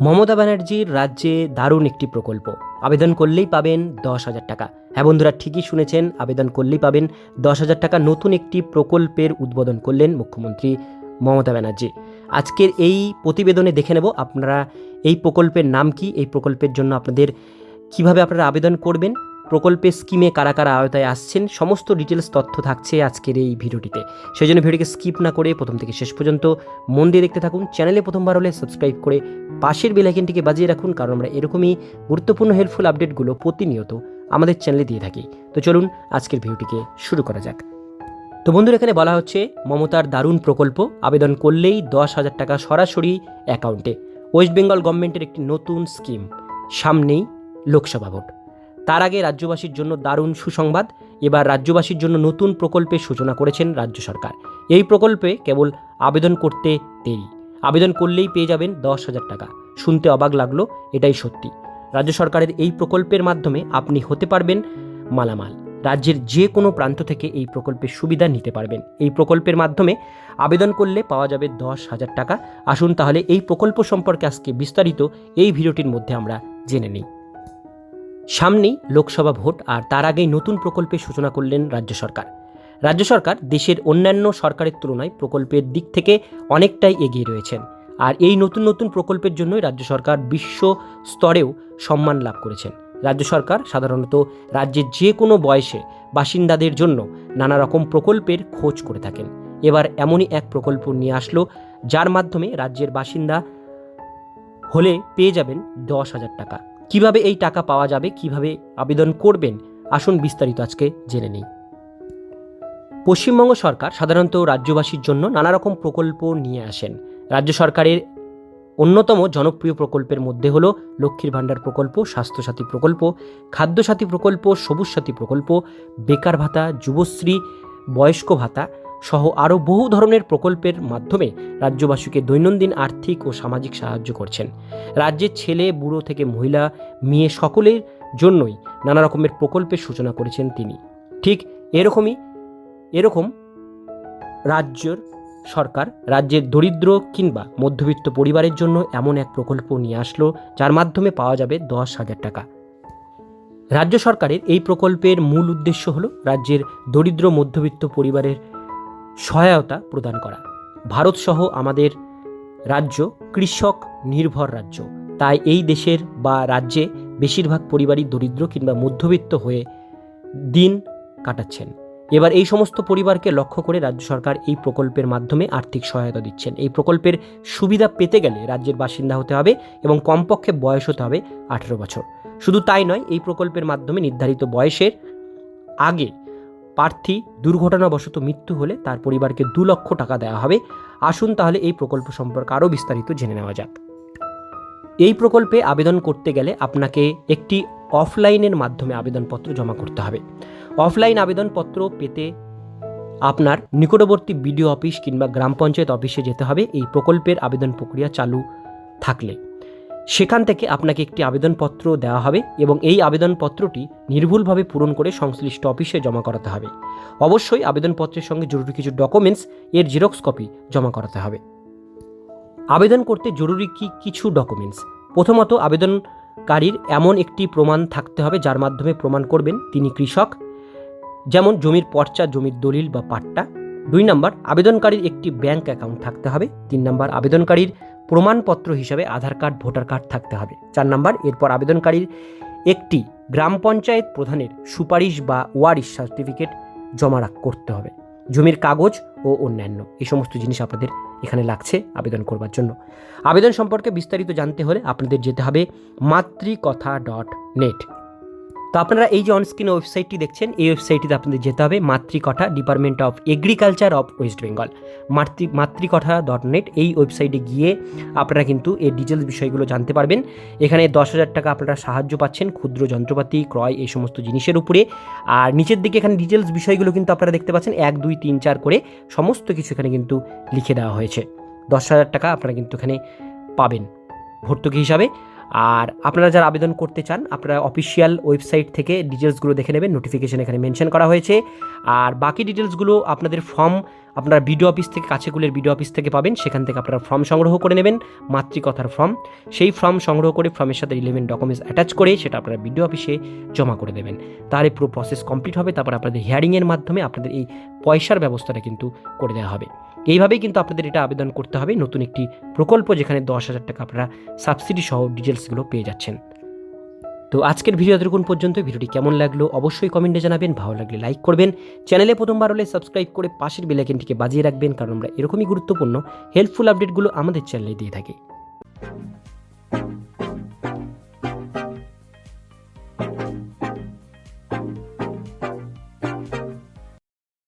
মমতা ব্যানার্জির রাজ্যে দারুণ একটি প্রকল্প। আবেদন করলেই পাবেন দশ হাজার টাকা। হ্যাঁ বন্ধুরা, ঠিকই শুনেছেন, আবেদন করলেই পাবেন দশ হাজার টাকা। নতুন একটি প্রকল্পের উদ্বোধন করলেন মুখ্যমন্ত্রী মমতা ব্যানার্জি। আজকের এই প্রতিবেদনে দেখে নেব আপনারা এই প্রকল্পের নাম কি, এই প্রকল্পের জন্য আপনাদের কীভাবে আপনারা আবেদন করবেন। প্রকল্পের স্কিমে কারা কারা আওতায় আসছেন, সমস্ত ডিটেলস তথ্য থাকছে আজকের এই ভিডিওটিতে। সেই জন্য ভিডিওকে স্কিপ না করে প্রথম থেকে শেষ পর্যন্ত মন দিয়ে দেখতে থাকুন। চ্যানেলে প্রথমবার হলে সাবস্ক্রাইব করে পাশের বেলাইকেনটিকে বাজিয়ে রাখুন, কারণ আমরা এরকমই গুরুত্বপূর্ণ হেল্পফুল আপডেটগুলো প্রতিনিয়ত আমাদের চ্যানেলে দিয়ে থাকি। তো চলুন আজকের ভিডিওটিকে শুরু করা যাক। তো বন্ধুরা, এখানে বলা হচ্ছে মমতার দারুণ প্রকল্প, আবেদন করলেই দশ হাজার টাকা সরাসরি অ্যাকাউন্টে ওয়েস্ট বেঙ্গল গভর্নমেন্টের একটি নতুন স্কিম সামনেই লোকসভা ভোট। তার আগে রাজ্যবাসীর জন্য দারুণ সুসংবাদ, এবার রাজ্যবাসীর জন্য নতুন প্রকল্পের সূচনা করেছেন রাজ্য সরকার। এই প্রকল্পে কেবল আবেদন করতে দেরি, আবেদন করলেই পেয়ে যাবেন দশ হাজার টাকা। শুনতে অবাক লাগল, এটাই সত্যি। রাজ্য সরকারের এই প্রকল্পের মাধ্যমে আপনি হতে পারবেন মালামাল। রাজ্যের যে কোনো প্রান্ত থেকে এই প্রকল্পের সুবিধা নিতে পারবেন। এই প্রকল্পের মাধ্যমে আবেদন করলে পাওয়া যাবে দশ হাজার টাকা। আসুন তাহলে এই প্রকল্প সম্পর্কে আজকে বিস্তারিত এই ভিডিওটির মধ্যে আমরা জেনে নিই। সামনেই লোকসভা ভোট আর তার আগেই নতুন প্রকল্পের সূচনা করলেন রাজ্য সরকার। রাজ্য সরকার দেশের অন্যান্য সরকারের তুলনায় প্রকল্পের দিক থেকে অনেকটাই এগিয়ে রয়েছেন। আর এই নতুন নতুন প্রকল্পের জন্যই রাজ্য সরকার বিশ্ব স্তরেও সম্মান লাভ করেছেন। রাজ্য সরকার সাধারণত রাজ্যের যে কোনো বয়সে বাসিন্দাদের জন্য নানা রকম প্রকল্পের খোঁজ করে থাকেন। এবার এমনই এক প্রকল্প নিয়ে আসলো, যার মাধ্যমে রাজ্যের বাসিন্দা হলে পেয়ে যাবেন দশ হাজার টাকা। কীভাবে এই টাকা পাওয়া যাবে, কীভাবে আবেদন করবেন? আসুন বিস্তারিত আজকে জেনে নিই। পশ্চিমবঙ্গ সরকার সাধারণত রাজ্যবাসীর জন্য নানা রকম প্রকল্প নিয়ে আসেন। রাজ্য সরকারের অন্যতম জনপ্রিয় প্রকল্পের মধ্যে হলো লক্ষ্মীর ভাণ্ডার প্রকল্প, স্বাস্থ্যসাথী প্রকল্প, খাদ্যসাথী প্রকল্প সবুজ সাথী প্রকল্প, বেকার ভাতা, যুবশ্রী, বয়স্ক ভাতা সহ আরও বহু ধরনের প্রকল্পের মাধ্যমে রাজ্যবাসীকে দৈনন্দিন আর্থিক ও সামাজিক সাহায্য করছেন। রাজ্যের ছেলে, বুড়ো থেকে মহিলা, মেয়ে সকলের জন্যই নানা রকমের প্রকল্পের সূচনা করেছেন তিনি। ঠিক এরকমই, এরকম রাজ্যর সরকার রাজ্যের দরিদ্র কিংবা মধ্যবিত্ত পরিবারের জন্য এমন এক প্রকল্প নিয়ে আসলো, যার মাধ্যমে পাওয়া যাবে দশ হাজার টাকা। রাজ্য সরকারের এই প্রকল্পের মূল উদ্দেশ্য হল রাজ্যের দরিদ্র মধ্যবিত্ত পরিবারের সহায়তা প্রদান করা। ভারতসহ আমাদের রাজ্য কৃষক নির্ভর রাজ্য। তাই এই দেশের বা রাজ্যে বেশিরভাগ পরিবারই দরিদ্র কিংবা মধ্যবিত্ত হয়ে দিন কাটাচ্ছেন। এবার এই সমস্ত পরিবারকে লক্ষ্য করে রাজ্য সরকার এই প্রকল্পের মাধ্যমে আর্থিক সহায়তা দিচ্ছেন। এই প্রকল্পের সুবিধা পেতে গেলে রাজ্যের বাসিন্দা হতে হবে এবং কমপক্ষে বয়স হতে হবে আঠেরো বছর। শুধু তাই নয়, এই প্রকল্পের মাধ্যমে নির্ধারিত বয়সের আগে প্রার্থী দুর্ঘটনাবশত মৃত্যু হলে তার পরিবারকে দু লক্ষ টাকা দেওয়া হবে। আসুন তাহলে এই প্রকল্প সম্পর্কে আরও বিস্তারিত জেনে নেওয়া যাক। এই প্রকল্পে আবেদন করতে গেলে আপনাকে একটি অফলাইনের মাধ্যমে আবেদনপত্র জমা করতে হবে। অফলাইন আবেদনপত্র পেতে আপনার নিকটবর্তী বিডিও অফিস কিংবা গ্রাম পঞ্চায়েত অফিসে যেতে হবে। এই প্রকল্পের আবেদন প্রক্রিয়া চালু থাকলে। সেখান থেকে আপনাকে একটি আবেদনপত্র দেওয়া হবে এবং এই আবেদনপত্রটি নির্ভুলভাবে পূরণ করে সংশ্লিষ্ট অফিসে জমা করাতে হবে। অবশ্যই আবেদনপত্রের সঙ্গে জরুরি কিছু ডকুমেন্টস এর জেরক্স কপি জমা করাতে হবে। আবেদন করতে জরুরি কি কিছু ডকুমেন্টস প্রথমত আবেদনকারীর এমন একটি প্রমাণ থাকতে হবে যার মাধ্যমে প্রমাণ করবেন তিনি কৃষক, যেমন জমির পর্চা, জমির দলিল বা পাট্টা। দুই নম্বর, আবেদনকারীর একটি ব্যাংক অ্যাকাউন্ট থাকতে হবে। তিন নম্বর, আবেদনকারীর প্রমাণপত্র হিসাবে আধার কার্ড, ভোটার কার্ড থাকতে হবে। চার নম্বর, এরপর আবেদনকারীর একটি গ্রাম পঞ্চায়েত প্রধানের সুপারিশ বা ওয়ারিশ সার্টিফিকেট জমা রাখ, করতে হবে। জমির কাগজ ও অন্যান্য, এই সমস্ত জিনিস আপনাদের এখানে লাগছে আবেদন করবার জন্য। আবেদন সম্পর্কে বিস্তারিত জানতে হলে আপনাদের যেতে হবে মাতৃকথা ডট নেট তো আপনারা এই যে অনস্ক্রিন ওয়েবসাইটটি দেখছেন, এই ওয়েবসাইটটিতে আপনাদের যেতে হবে Matrikatha department of agriculture of West Bengal মাতৃ মাতৃকথা ডট নেট এই ওয়েবসাইটে গিয়ে আপনারা কিন্তু এই ডিটেলস বিষয়গুলো জানতে পারবেন। এখানে দশ হাজার টাকা আপনারা সাহায্য পাচ্ছেন, ক্ষুদ্র যন্ত্রপাতি, ক্রয়, এই সমস্ত জিনিসের উপরে। আর নিচের দিকে এখানে ডিটেলস বিষয়গুলো কিন্তু আপনারা দেখতে পাচ্ছেন, এক, দুই, তিন, চার করে সমস্ত কিছু এখানে কিন্তু লিখে দেওয়া হয়েছে। দশ হাজার টাকা আপনারা কিন্তু এখানে পাবেন। ভর্তুকি হিসাবে আর আপনারা যারা আবেদন করতে চান, আপনারা অফিসিয়াল ওয়েবসাইট থেকে ডিটেলসগুলো দেখে নেবেন নোটিফিকেশন এখানে মেনশন করা হয়েছে। আর বাকি ডিটেলসগুলো আপনাদের ফর্ম আপনারা বিডিও অফিস থেকে কাছেগুলের বিডিও অফিস থেকে পাবেন। সেখান থেকে আপনারা ফর্ম সংগ্রহ করে নেবেন, মাতৃকথার ফর্ম সেই ফর্ম সংগ্রহ করে ফর্মের সাথে রিলেভেন্ট ডকুমেন্টস অ্যাটাচ করে সেটা আপনারা বিডিও অফিসে জমা করে দেবেন। তাহলে পুরো প্রসেস কমপ্লিট হবে, তারপর আপনাদের হিয়ারিংয়ের মাধ্যমে আপনাদের এই পয়সার ব্যবস্থাটা কিন্তু করে দেওয়া হবে। এইভাবেই কিন্তু আপনাদের এটা আবেদন করতে হবে। নতুন একটি প্রকল্প যেখানে দশ হাজার টাকা আপনারা সাবসিডি সহ ডিটেলসগুলো পেয়ে যাচ্ছেন। তো আজকের ভিডিও এতক্ষণ পর্যন্ত। ভিডিওটি কেমন লাগল অবশ্যই কমেন্টে জানাবেন। ভালো লাগলে লাইক করবেন। চ্যানেলে প্রথমবার হলে সাবস্ক্রাইব করে পাশের বেলাইকেনটিকে বাজিয়ে রাখবেন, কারণ আমরা এরকমই গুরুত্বপূর্ণ হেল্পফুল আপডেটগুলো আমাদের চ্যানেলে দিয়ে থাকি।